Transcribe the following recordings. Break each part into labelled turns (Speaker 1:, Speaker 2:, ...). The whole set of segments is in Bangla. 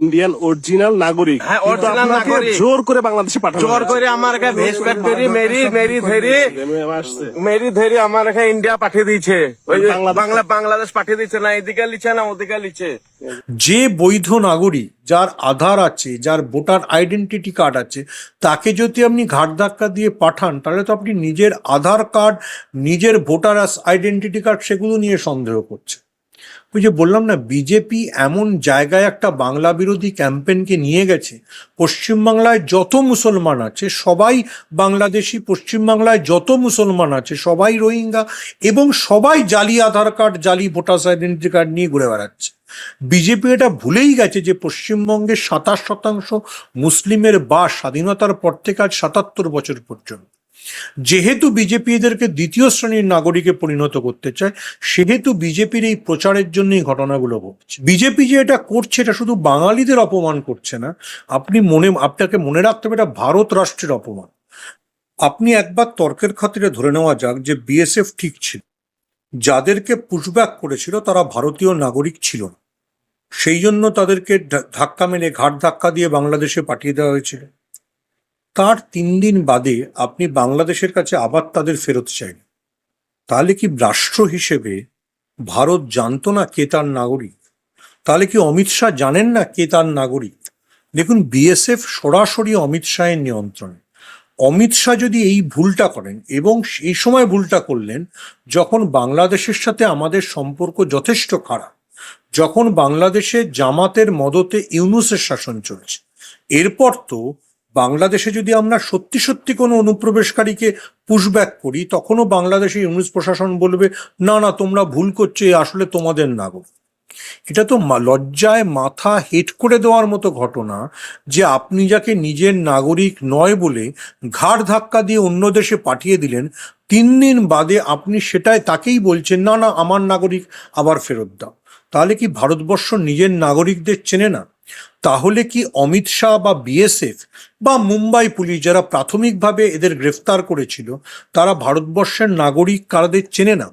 Speaker 1: ইন্ডিয়ান অরিজিনাল নাগরিক।
Speaker 2: হ্যাঁ,
Speaker 1: কিন্তু
Speaker 2: নাগরিক।
Speaker 1: জোর করে বাংলাদেশে পাঠানো
Speaker 2: জোর করে আমার কাছে মেরি মেরি ধেরি মেরি ধেরি আমার এখানে ইন্ডিয়া পাঠিয়ে দিয়েছে। ওই
Speaker 1: বাংলাদেশ-
Speaker 2: বাংলা বাংলাদেশ পাঠিয়ে দিচ্ছে না এদিকে লিখছে না ওদিকে লিখছে
Speaker 3: যে বৈধ নাগরিক যার আধার আছে যার ভোটার আইডেন্টিটি কার্ড আছে তাকে যদি আপনি ঘাট ধাক্কা দিয়ে পাঠান তাহলে তো আপনি নিজের আধার কার্ড নিজের ভোটার আইডেন্টিটি কার্ড সেগুলো নিয়ে সন্দেহ করছেন। ওই যে বললাম না, বিজেপি এমন জায়গায় একটা বাংলা বিরোধী ক্যাম্পেনকে নিয়ে গেছে, পশ্চিমবাংলায় যত মুসলমান আছে, সবাই বাংলাদেশি, পশ্চিমবাংলায় যত মুসলমান আছে, সবাই রোহিঙ্গা এবং সবাই জালি আধার কার্ড, জালি ভোটার্স আইডেন্টি কার্ড নিয়ে ঘুরে বেড়াচ্ছে। বিজেপি এটা ভুলেই গেছে যে পশ্চিমবঙ্গের সাতাশ শতাংশ মুসলিমের বাস স্বাধীনতার পর থেকে আজ সাতাত্তর বছর পর্যন্ত। যেহেতু বিজেপি এদেরকে দ্বিতীয় শ্রেণির নাগরিকে পরিণত করতে চায়, সেহেতু বিজেপির এই প্রচারের জন্য এই ঘটনাগুলো ঘটছে। বিজেপি যে এটা করছে, এটা শুধু বাঙালিদের অপমান করছে না, আপনি মনে, আপনাকে মনে রাখতে হবে এটা ভারত রাষ্ট্রের অপমান। আপনি একবার তর্কের খাতিরে ধরে নেওয়া যাক যে বিএসএফ ঠিক ছিল। যাদেরকে পুশব্যাক করেছিল তারা ভারতীয় নাগরিক ছিল না। সেই জন্য তাদেরকে ধাক্কা মেরে, ঘাট ধাক্কা দিয়ে বাংলাদেশে পাঠিয়ে দেওয়া হয়েছিল। তার তিন দিন বাদে আপনি বাংলাদেশের কাছে আবার তাদের ফেরত চাইলেন তাহলে কি রাষ্ট্র হিসেবে ভারত জানতো না কে তার নাগরিক? তাহলে কি অমিত শাহ জানেন না কে তার নাগরিক? দেখুন, বিএসএফ সরাসরি অমিত শাহের নিয়ন্ত্রণে। অমিত শাহ যদি এই ভুলটা করেন এবং এই সময় ভুলটা করলেন, যখন বাংলাদেশের সাথে আমাদের সম্পর্ক যথেষ্ট খারাপ, যখন বাংলাদেশে জামাতের মদতে ইউনুসের শাসন চলছে, এরপর তো বাংলাদেশে যদি আমরা সত্যি সত্যি কোনো অনুপ্রবেশকারীকে পুশব্যাক করি, তখনও বাংলাদেশে ইউনুস প্রশাসন বলবে, না না, তোমরা ভুল করছ আসলে তোমাদের নাগরিক। এটা তো লজ্জায় মাথা হেট করে দেওয়ার মতো ঘটনা যে আপনি যাকে নিজের নাগরিক নয় বলে ঘাড় ধাক্কা দিয়ে অন্য দেশে পাঠিয়ে দিলেন, তিন দিন বাদে আপনি সেটাই তাকেই বলছেন, না না, আমার নাগরিক আবার ফেরত দাও। তাহলে কি ভারতবর্ষ নিজের নাগরিকদের চেনে না? তাহলে কি অমিত শাহ বা বিএসএফ বা মুম্বাই পুলিশ যারা প্রাথমিকভাবে এদের গ্রেফতার করেছিল, তারা ভারতবর্ষের নাগরিক কারাদের চেনে না?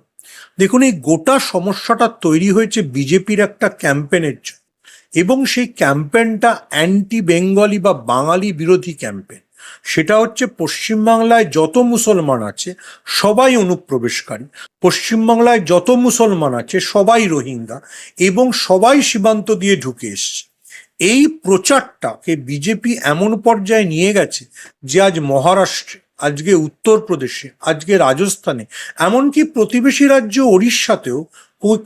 Speaker 3: দেখুন, এই গোটা সমস্যাটা তৈরি হয়েছে বিজেপির একটা ক্যাম্পেনের জন্য। এবং সেই ক্যাম্পেনটা অ্যান্টি বেঙ্গলি বা বাঙালি বিরোধী ক্যাম্পেন। সেটা হচ্ছে পশ্চিমবাংলায় যত মুসলমান আছে, সবাই অনুপ্রবেশকারী। পশ্চিমবাংলায় যত মুসলমান আছে, সবাই রোহিঙ্গা এবং সবাই সীমান্ত দিয়ে ঢুকে এসছে। এই প্রচারটাকে বিজেপি এমন পর্যায়ে নিয়ে গেছে যে আজ মহারাষ্ট্রে, আজকে উত্তরপ্রদেশে, আজকে রাজস্থানে, এমনকি প্রতিবেশী রাজ্য ওড়িশাতেও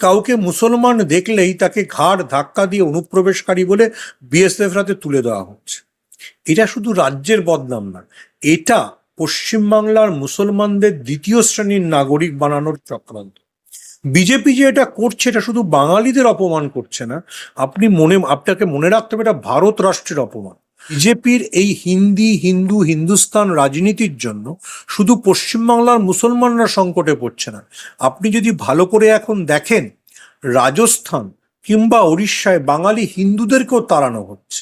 Speaker 3: কাউকে মুসলমান দেখলেই তাকে ঘাড় ধাক্কা দিয়ে অনুপ্রবেশকারী বলে বিএসএফ রাতে তুলে দেওয়া হচ্ছে। এটা শুধু রাজ্যের বদনাম না, এটা পশ্চিমবাংলার মুসলমানদের দ্বিতীয় শ্রেণির নাগরিক বানানোর চক্রান্ত। বিজেপি যে এটা করছে, এটা শুধু বাঙালিদের অপমান করছে না, আপনি মনে, আপনাকে মনে রাখতে হবে এটা ভারত রাষ্ট্রের অপমান। বিজেপির এই হিন্দি, হিন্দু, হিন্দুস্তান রাজনীতির জন্য শুধু পশ্চিমবাংলার মুসলমানরা সংকটে পড়ছে না। আপনি যদি ভালো করে এখন দেখেন, রাজস্থান কিংবা উড়িষ্যায় বাঙালি হিন্দুদেরকেও তাড়ানো হচ্ছে।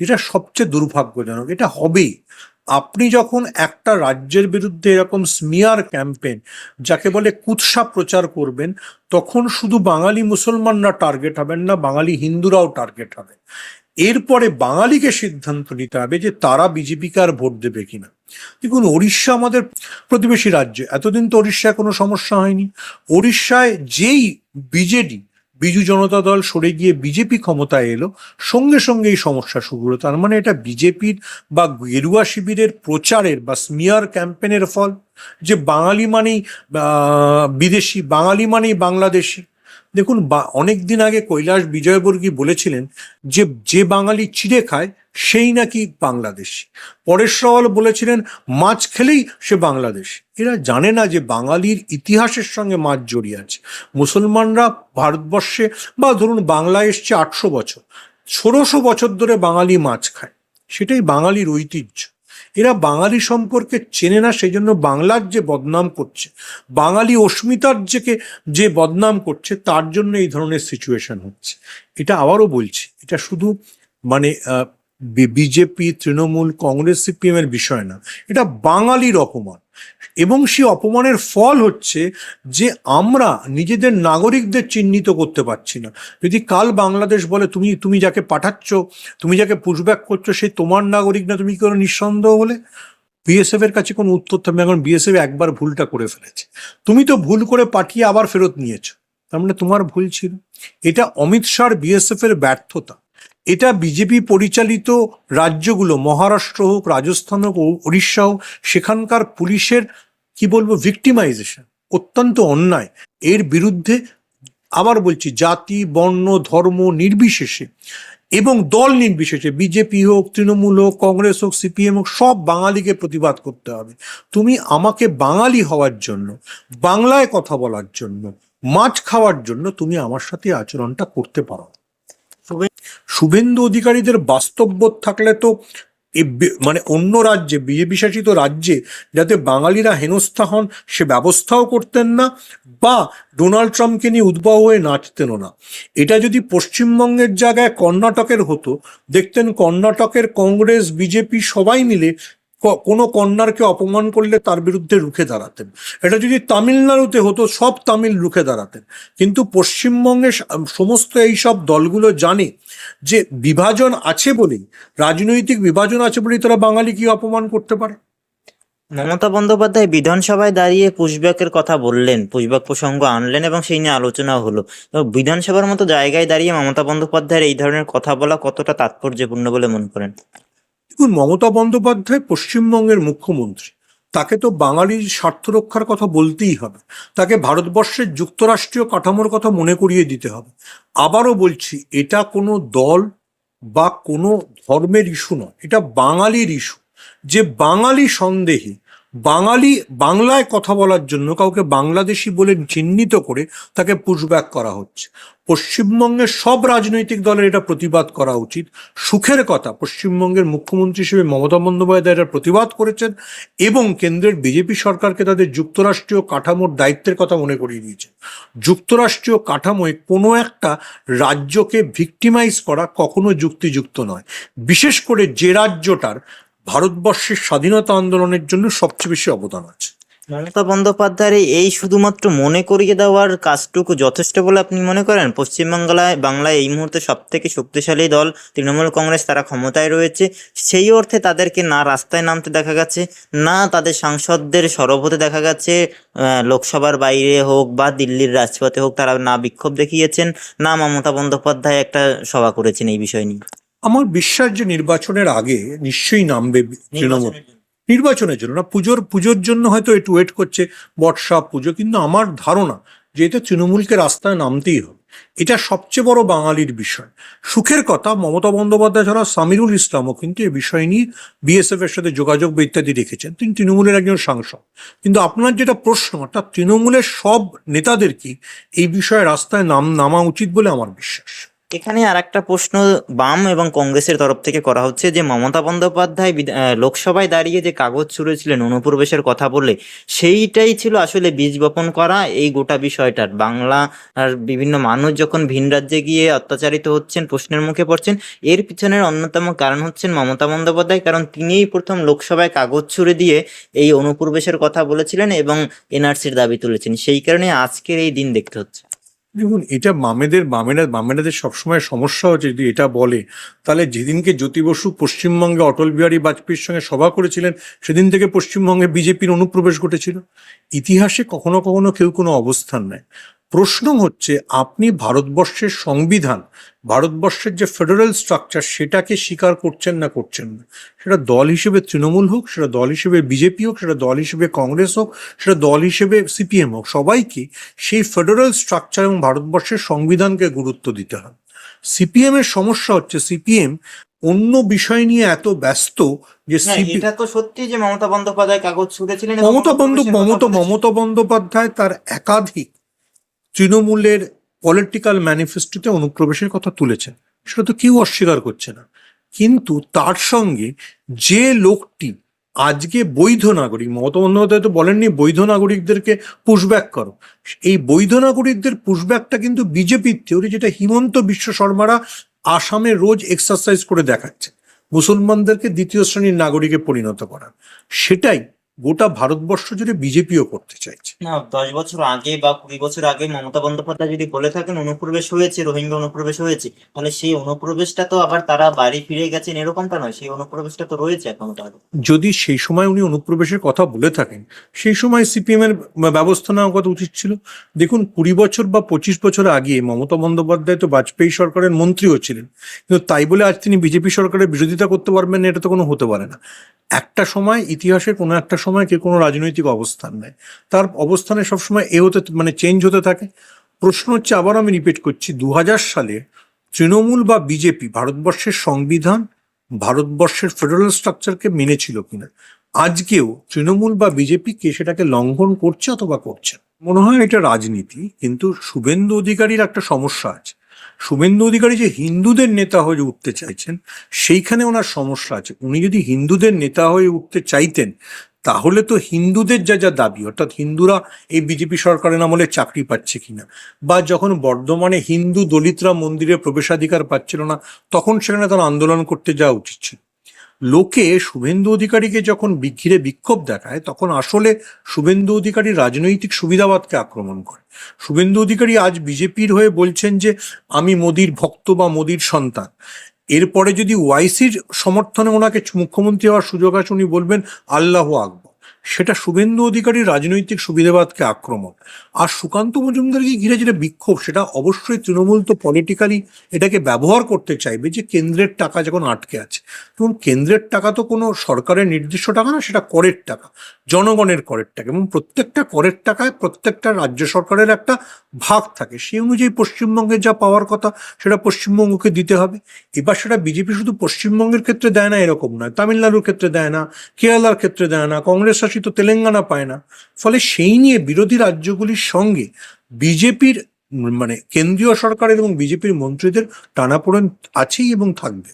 Speaker 3: এটা সবচেয়ে দুর্ভাগ্যজনক, এটা হবেই। আপনি যখন একটা রাজ্যের বিরুদ্ধে এরকম স্মিয়ার ক্যাম্পেন যাকে বলে কুৎসা প্রচার করবেন, তখন শুধু বাঙালি মুসলমানরা টার্গেট হবেন না, বাঙালি হিন্দুরাও টার্গেট হবে। এরপরে বাঙালিকে সিদ্ধান্ত নিতে হবে যে তারা বিজেপিকে আর ভোট দেবে কিনা। দেখুন উড়িষ্যা আমাদের প্রতিবেশী রাজ্য। এতদিন তো উড়িষ্যায় কোনো সমস্যা হয়নি। উড়িষ্যায় যেই বিজেডি বিজু জনতা দল সরে গিয়ে বিজেপি ক্ষমতায় এলো, সঙ্গে সঙ্গে এই সমস্যা শুরু হলো। তার মানে এটা বিজেপির বা গেরুয়া শিবিরের প্রচারের বা স্মিয়ার ক্যাম্পেনের ফল। যে বাঙালি মানেই বিদেশি, বাঙালি মানেই বাংলাদেশি। দেখুন, বা অনেক দিন আগে কৈলাস বিজয়বর্গী বলেছিলেন যে যে বাঙালি চিড়ে খায়, সেই নাকি বাংলাদেশি। পরেশ রাওয়াল বলেছিলেন, মাছ খেলেই সে বাংলাদেশ। এরা জানে না যে বাঙালির ইতিহাসের সঙ্গে মাছ জড়িয়ে আছে। মুসলমানরা ভারতবর্ষে, বা ধরুন বাংলা এসছে আটশো বছর। ষোলোশো বছর ধরে বাঙালি মাছ খায়। সেটাই বাঙালির ঐতিহ্য। এরা বাঙালি সম্পর্কে চেনে না সেই জন্য বাংলার যে বদনাম করছে, বাঙালি অস্মিতার যেকে যে বদনাম করছে, তার জন্য এই ধরনের সিচুয়েশন হচ্ছে। এটা আবারও বলছি, এটা শুধু মানে বিজেপি, তৃণমূল, কংগ্রেস সিপিএম এর বিষয় না, এটা বাঙালির অপমান। এবং সেই অপমানের ফল হচ্ছে যে আমরা নিজেদের নাগরিকদের চিহ্নিত করতে পারছি না। যদি কাল বাংলাদেশ বলে, তুমি তুমি যাকে পাঠাচ্ছ, তুমি যাকে পুশব্যাক করছ, সে তোমার নাগরিক না, তুমি কোনো নিঃসন্দেহ হলে বিএসএফ এর কাছে কোনো উত্তর থাকবে কারণ বিএসএফ একবার ভুলটা করে ফেলেছে। তুমি তো ভুল করে পাঠিয়ে আবার ফেরত নিয়েছো। তার মানে তোমার ভুল ছিল। এটা অমিত শাহর বিএসএফ এর ব্যর্থতা। এটা বিজেপি পরিচালিত রাজ্যগুলো, মহারাষ্ট্র হোক, রাজস্থান হোক উড়িষ্যা হোক, সেখানকার পুলিশের, কি বলব ভিক্টিমাইজেশন অত্যন্ত অন্যায় এর বিরুদ্ধে আবার বলছি, জাতি, বর্ণ, ধর্ম নির্বিশেষে এবং দল নির্বিশেষে, বিজেপি হোক, তৃণমূল হোক, কংগ্রেস হোক, সিপিএম হোক, সব বাঙালিকে প্রতিবাদ করতে হবে তুমি আমাকে বাঙালি হওয়ার জন্য, বাংলায় কথা বলার জন্য, মাছ খাওয়ার জন্য তুমি আমার সাথে আচরণটা করতে পারো। শুভেন্দু অধিকারীদের বাস্তববোধ থাকলে তো মানে অন্য রাজ্যে, বিজেপি শাসিত রাজ্যে যাতে বাঙালিরা হেনস্থা হন, সে ব্যবস্থাও করতেন না বা ডোনাল্ড ট্রাম্পকে নিয়ে উদ্বাহ হয়ে নাচতেনও না। এটা যদি পশ্চিমবঙ্গের জায়গায় কর্ণাটকের হতো, দেখতেন কর্ণাটকের কংগ্রেস, বিজেপি সবাই মিলে কোনো কন্যারকে অপমান করলে তার বিরুদ্ধে রুখে দাঁড়াতেন। এটা যদি তামিলনাড়ুতে হতো, সব তামিল রুখে দাঁড়াতেন। কিন্তু পশ্চিমবঙ্গে সমস্ত এই সব দলগুলো জানে যে বিভাজন আছে বলেই, রাজনৈতিক বিভাজন আছে বলেই তারা বাঙালি কি অপমান করতে পারে?
Speaker 4: মমতা বন্দ্যোপাধ্যায় বিধানসভায় দাঁড়িয়ে পুশব্যাকের কথা বললেন, পুশব্যাক প্রসঙ্গ আনলেন এবং সেই নিয়ে আলোচনা হলো। বিধানসভার মতো জায়গায় দাঁড়িয়ে মমতা বন্দ্যোপাধ্যায়ের এই ধরনের কথা বলা কতটা তাৎপর্যপূর্ণ বলে মনে করেন?
Speaker 3: দেখুন, মমতা বন্দ্যোপাধ্যায় পশ্চিমবঙ্গের মুখ্যমন্ত্রী। তাকে তো বাঙালির স্বার্থ রক্ষার কথা বলতেই হবে। তাকে ভারতবর্ষের যুক্তরাষ্ট্রীয় কাঠামোর কথা মনে করিয়ে দিতে হবে। আবারও বলছি, এটা কোনো দল বা কোনো ধর্মের ইস্যু নয়, এটা বাঙালির ইস্যু। যে বাঙালি সন্দেহে বাঙালি বাংলায় কথা বলার জন্য কাউকে বাংলাদেশি বলে চিহ্নিত করে তাকে পুশব্যাক করা হচ্ছে। পশ্চিমবঙ্গের সব রাজনৈতিক দলের এটা প্রতিবাদ করা উচিত। সুখের কথা, পশ্চিমবঙ্গের মুখ্যমন্ত্রী হিসেবে মমতা বন্দ্যোপাধ্যায় এটা প্রতিবাদ করেছেন এবং কেন্দ্রের বিজেপি সরকারকে তাদের যুক্তরাষ্ট্রীয় কাঠামোর দায়িত্বের কথা মনে করিয়ে দিয়েছেন যুক্তরাষ্ট্রীয় কাঠামোয় কোনো একটা রাজ্যকে ভিক্টিমাইজ করা কখনো যুক্তিযুক্ত নয়। বিশেষ করে যে রাজ্যটার ভারতবর্ষের স্বাধীনতা আন্দোলনের জন্য সবচেয়ে বেশি অবদান আছে।
Speaker 4: মমতা বন্দ্যোপাধ্যায়ের এই শুধুমাত্র মনে করিয়ে দেওয়ার কাজটুকু যথেষ্ট বলে আপনি মনে করেন? পশ্চিমবাংলায়, বাংলায় এই মুহূর্তে সব থেকে শক্তিশালী দল, তৃণমূল কংগ্রেস তারা ক্ষমতায় রয়েছে। সেই অর্থে তাদেরকে না রাস্তায় নামতে দেখা গেছে, না তাদের সাংসদদের সরব হতে দেখা গেছে। লোকসভার বাইরে হোক বা দিল্লির রাজপথে হোক তারা না বিক্ষোভ দেখিয়েছেন, না মমতা বন্দ্যোপাধ্যায় একটা সভা করেছেন এই বিষয় নিয়ে।
Speaker 3: আমার বিশ্বাস যে নির্বাচনের আগে নিশ্চয়ই নামবে তৃণমূল। নির্বাচনের জন্য। না পুজোর পুজোর জন্য হয়তো একটু ওয়েট করছে বর্ষা পুজো কিন্তু আমার ধারণা যে এটা তৃণমূলকে রাস্তায় নামতেই হবে। এটা সবচেয়ে বড় বাঙালির বিষয়। সুখের কথা মমতা বন্দ্যোপাধ্যায় ছাড়া সামিরুল ইসলামও কিন্তু এ বিষয় নিয়ে বিএসএফ এর সাথে যোগাযোগ বা ইত্যাদি রেখেছেন। তিনি তৃণমূলের একজন সাংসদ। কিন্তু আপনার যেটা প্রশ্ন অর্থাৎ তৃণমূলের সব নেতাদের কি এই বিষয়ে রাস্তায় নাম নামা উচিত বলে আমার বিশ্বাস?
Speaker 4: এখানে আর একটা প্রশ্ন বাম এবং কংগ্রেসের তরফ থেকে করা হচ্ছে যে, মমতা বন্দ্যোপাধ্যায় লোকসভায় দাঁড়িয়ে যে কাগজ ছুঁড়েছিলেন, অনুপ্রবেশের কথা বলে, সেইটাই ছিল আসলে বীজ বপন করা এই গোটা বিষয়টার। বাংলা আর বিভিন্ন মানুষ যখন ভিন রাজ্যে গিয়ে অত্যাচারিত হচ্ছেন, প্রশ্নের মুখে পড়ছেন, এর পিছনের অন্যতম কারণ হচ্ছেন মমতা বন্দ্যোপাধ্যায়, কারণ তিনিই প্রথম লোকসভায় কাগজ ছুঁড়ে দিয়ে এই অনুপ্রবেশের কথা বলেছিলেন এবং এনআরসির দাবি তুলেছেন। সেই কারণে আজকের এই দিন দেখতে হচ্ছে।
Speaker 3: দেখুন, এটা বামেদের, বামেরা, বামেরাদের সবসময় সমস্যা হচ্ছে যদি এটা বলে, তাহলে যেদিনকে জ্যোতি বসু পশ্চিমবঙ্গে অটল বিহারী বাজপেয়ীর সঙ্গে সভা করেছিলেন, সেদিন থেকে পশ্চিমবঙ্গে বিজেপির অনুপ্রবেশ ঘটেছিল। ইতিহাসে কখনো কখনো কেউ কোনো অবস্থান নেয়। প্রশ্ন হচ্ছে আপনি ভারতবর্ষের সংবিধান ভারতবর্ষের যে ফেডারেল স্ট্রাকচার সেটাকে স্বীকার করছেন না করছেন না? সেটা দল হিসেবে তৃণমূল হোক সেটা দল হিসেবে বিজেপি হোক সেটা দল হিসেবে কংগ্রেস হোক সেটা দল হিসেবে সিপিএম হোক সবাইকে সেই ফেডারেল স্ট্রাকচার এবং ভারতবর্ষের সংবিধানকে গুরুত্ব দিতে হয়? সিপিএম এর সমস্যা হচ্ছে সিপিএম অন্য বিষয় নিয়ে এত ব্যস্ত যে
Speaker 4: এটা তো সত্যি যে মমতা বন্দ্যোপাধ্যায় কাগজ ছুঁড়েছিলেন
Speaker 3: মমতা মমতা বন্দ্যোপাধ্যায় তার একাধিক তৃণমূলের পলিটিক্যাল ম্যানিফেস্টোতে অনুপ্রবেশের কথা তুলেছেন, সেটা তো কেউ অস্বীকার করছে না। কিন্তু তার সঙ্গে যে লোকটি আজকে বৈধ নাগরিক, মমতা বন্দ্যোপাধ্যায় তো বলেননি বৈধ নাগরিকদেরকে পুশব্যাক করো। এই বৈধ নাগরিকদের পুশব্যাকটা কিন্তু বিজেপির থিওরি যেটা হিমন্ত বিশ্ব শর্মারা আসামে রোজ এক্সারসাইজ করে দেখাচ্ছে। মুসলমানদেরকে দ্বিতীয় শ্রেণির নাগরিকে পরিণত করা সেটাই গোটা ভারতবর্ষ জুড়ে বিজেপিও করতে চাইছে।
Speaker 4: না দশ বছর আগে বা কুড়ি বছর আগে মমতা বন্দ্যোপাধ্যায় যদি বলে থাকেন অনুপ্রবেশ হয়েছে রোহিঙ্গা অনুপ্রবেশ হয়েছে তাহলে সেই অনুপ্রবেশটা তো আবার তারা বাড়ি ফিরে গেছেন এরকমটা নয় সেই অনুপ্রবেশটা তো রয়েছে এখনও
Speaker 3: যদি সেই সময় উনি অনুপ্রবেশের কথা বলে থাকেন সেই সময় সিপিএম এর ব্যবস্থা নেওয়া কথা উচিত ছিল। দেখুন কুড়ি বছর বা পঁচিশ বছর আগে মমতা বন্দ্যোপাধ্যায় তো বাজপেয়ী সরকারের মন্ত্রীও ছিলেন কিন্তু তাই বলে আজ তিনি বিজেপি সরকারের বিরোধিতা করতে পারবেন না এটা তো কোনো হতে পারে না। একটা সময় ইতিহাসের কোনো একটা সময় কে কোনো রাজনৈতিক অবস্থান নেয় তার অবস্থানে সবসময় এ হতে মানে চেঞ্জ হতে থাকে। প্রশ্ন হচ্ছে, আবার আমি রিপিট করছি দু হাজার সালে তৃণমূল বা বিজেপি ভারতবর্ষের সংবিধান ভারতবর্ষের ফেডারেল স্ট্রাকচারকে মেনেছিল কিনা? আজকেও তৃণমূল বা বিজেপি কে সেটাকে লঙ্ঘন করছে অথবা করছে মনে হয় এটা রাজনীতি, কিন্তু শুভেন্দু অধিকারীর একটা সমস্যা আছে। শুভেন্দু অধিকারী যে হিন্দুদের নেতা হয়ে উঠতে চাইছেন, সেইখানে ওনার সমস্যা আছে। উনি যদি হিন্দুদের নেতা হয়ে উঠতে চাইতেন তাহলে তো হিন্দুদের যা যা দাবি, অর্থাৎ হিন্দুরা এই বিজেপি সরকারের আমলে চাকরি পাচ্ছে কিনা? বা যখন বর্ধমানে হিন্দু দলিতরা মন্দিরে প্রবেশাধিকার পাচ্ছিল না, তখন সেখানে তার আন্দোলন করতে যাওয়া উচিত ছিল। লোকে শুভেন্দু অধিকারীকে যখন বি- ঘিরে বিক্ষোভ দেখায়, তখন আসলে শুভেন্দু অধিকারী রাজনৈতিক সুবিধাবাদকে আক্রমণ করে। শুভেন্দু অধিকারী আজ বিজেপির হয়ে বলছেন যে, আমি মোদির ভক্ত বা মোদির সন্তান। এরপরে যদি ওয়াইসির সমর্থনে ওনাকে মুখ্যমন্ত্রী হওয়ার সুযোগ আছে উনি বলবেন আল্লাহ আকবর। সেটা শুভেন্দু অধিকারীর রাজনৈতিক সুবিধাবাদকে আক্রমণ। আর সুকান্ত মজুমদারকে ঘিরে যেটা বিক্ষোভ, সেটা অবশ্যই তৃণমূল তো পলিটিক্যালি এটাকে ব্যবহার করতে চাইবে যে কেন্দ্রের টাকা যখন আটকে আছে। এবং কেন্দ্রের টাকা তো কোনো সরকারের নির্দিষ্ট টাকা না, সেটা করের টাকা, জনগণের করের টাকা। এবং প্রত্যেকটা করের টাকায় প্রত্যেকটা রাজ্য সরকারের একটা ভাগ থাকে। সেই অনুযায়ী পশ্চিমবঙ্গের যা পাওয়ার কথা, সেটা পশ্চিমবঙ্গকে দিতে হবে। এবার সেটা বিজেপি শুধু পশ্চিমবঙ্গের ক্ষেত্রে দেয় না, এরকম নয়। তামিলনাড়ুর ক্ষেত্রে দেয় না, কেরালার ক্ষেত্রে দেয় না কংগ্রেস শাসিত তেলেঙ্গানা পায় না। ফলে সেই নিয়ে বিরোধী রাজ্যগুলির সঙ্গে বিজেপির মানে কেন্দ্রীয় সরকারের এবং বিজেপির মন্ত্রীদের টানাপোড়েন আছেই এবং থাকবে।